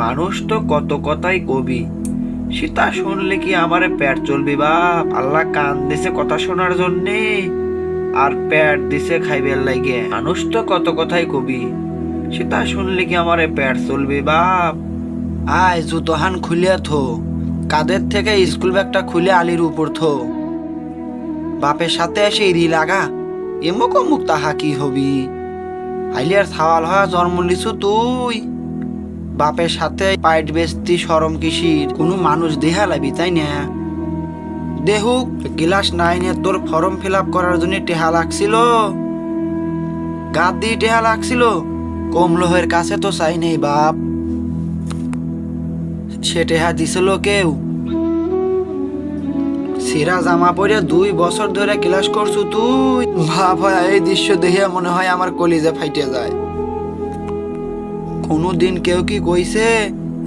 মানুষ তো কত কথাই কবি। সীতা শুনলে কি আমারে পেট চলবি বাপ? আল্লাহ কান দিছে কথা শোনার জন্যে, আর প্যাট দিছে খাইবের লাগে মানুষ তো কত কথাই কবি। সীতা শুনলে কি আমারে পেট চলবি বাপ? আয় জুতোহান খুলে থো। কাদের থেকে স্কুল ব্যাগটা খুলে আলির উপর থো। বাপের সাথে এসে ইরি লাগা, এমক মুখ তাহা কি হবি? আইলিয়ার ছাওয়াল হওয়া জন্ম লিছু তুই। বাপের সাথে পাইট বেস্তি সরম কিসির, কোনো মানুষ দেহা লাবি, তাই না? দেহুক ক্লাস নাইনে তোর ফর্ম ফিল আপ করার জন্য টেহা লাগছিল। গাদ দিয়ে টেহা লাগছিল। কমলোহের কাছে তো চাই নেই বাপ। সে টেহা দিছিল কেউ? সিরা জামা পরে দুই বছর ধরে ক্লাস করছ তুই? ভাব হয়, এই দৃশ্য দেখে মনে হয় আমার কলিজে ফাইটে যায়। কোনোদিন কেউ কি কইছে,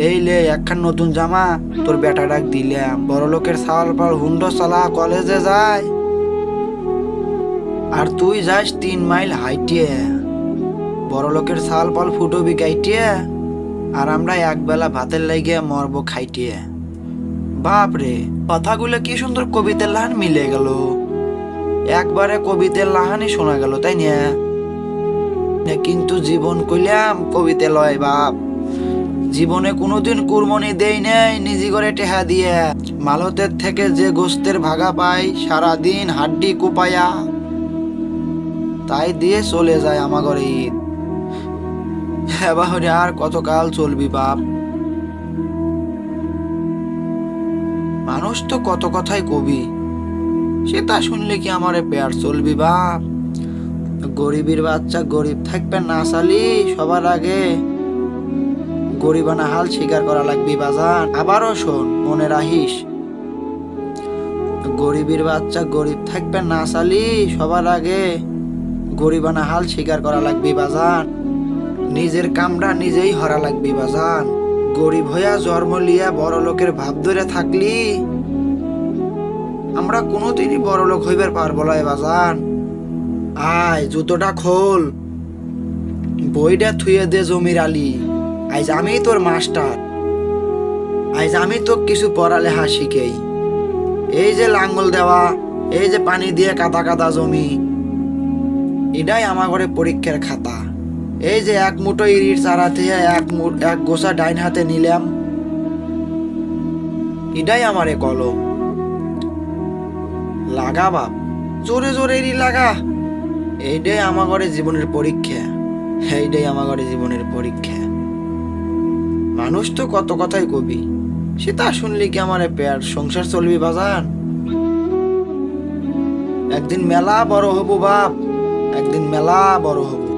এই লে, একখান নতুন জামা, তোর বেটা ডাক দিলাম, বড় লোকের সাওয়াল পাল হুন্ডো চালা কলেজে যায়। আর তুই যাস তিন মাইল হাইটিয়ে, বড় লোকের সাল পাল ফুটো বিকাইটিয়ে আর আমরা একবেলা ভাতের লাইগে মরব খাইটিয়ে। বাপ রে, কথাগুলো কি সুন্দর কবিতার লাহান মিলে গেল। একবারে কবিতার লাহানি শোনা গেল, তাই না? না, কিন্তু জীবন কইলাম, কবিতে লয় বাপ। জীবনে কোনোদিন কুরমনি দেই নাই, নিজি করে টেহা দিয়ে। মালতের থেকে যে গোস্তের ভাগা পাই, সারাদিন হাড্ডি কুপায়া তাই দিয়ে চলে যায় আমার ঘরে ঈদ। এবারে আর কতকাল চলবি বাপ? মানুষ তো কত কথাই কবি, সে তা শুনলে কি আমারে পেয়ার চলবি বাপ? গরিবের বাচ্চা গরিব থাকবে না সালি সবার আগে গরিবানা হাল স্বীকার করা লাগবে বাজার আবারও শোন, মনে রাখিস, গরিবের বাচ্চা গরিব থাকবে না সালি সবার আগে গরিবানা হাল স্বীকার করা লাগবে বাজার নিজের কামটা নিজেই হরা লাগবে বাজান। গরিব হইয়া জন্ম লিয়া বড় লোকের ভাব ধরে থাকলি, আমরা কোনোদিনই বড় লোক হইবার পারব লয় বাজান। আয়, জুতোটা খোল। বইটা থুয়ে দে জমির আলি। আজ আমি তোর মাস্টার। আজ আমি তো কিছু পড়ালেখা শিখেই। এই যে লাঙ্গল দেওয়া, এই যে পানি দিয়ে কাদা কাদা জমি, এটাই আমার ঘরে পরীক্ষার খাতা। এই যে এক মুঠো ইরির চারা থেকে এক এক গোছা ডাইন হাতে নিলাম। এটাই আমারে কলম। লাগা বাপ, জোরে জোরে ইরি লাগা। এইটাই আমার ঘরে জীবনের পরীক্ষা। এইটাই আমার ঘরে জীবনের পরীক্ষা। মানুষ তো কত কথাই কবি, সে তা শুনলি কি আমার পেয়ার সংসার চলবি বাজান? একদিন মেলা বড় হব বাপ, একদিন মেলা বড় হব।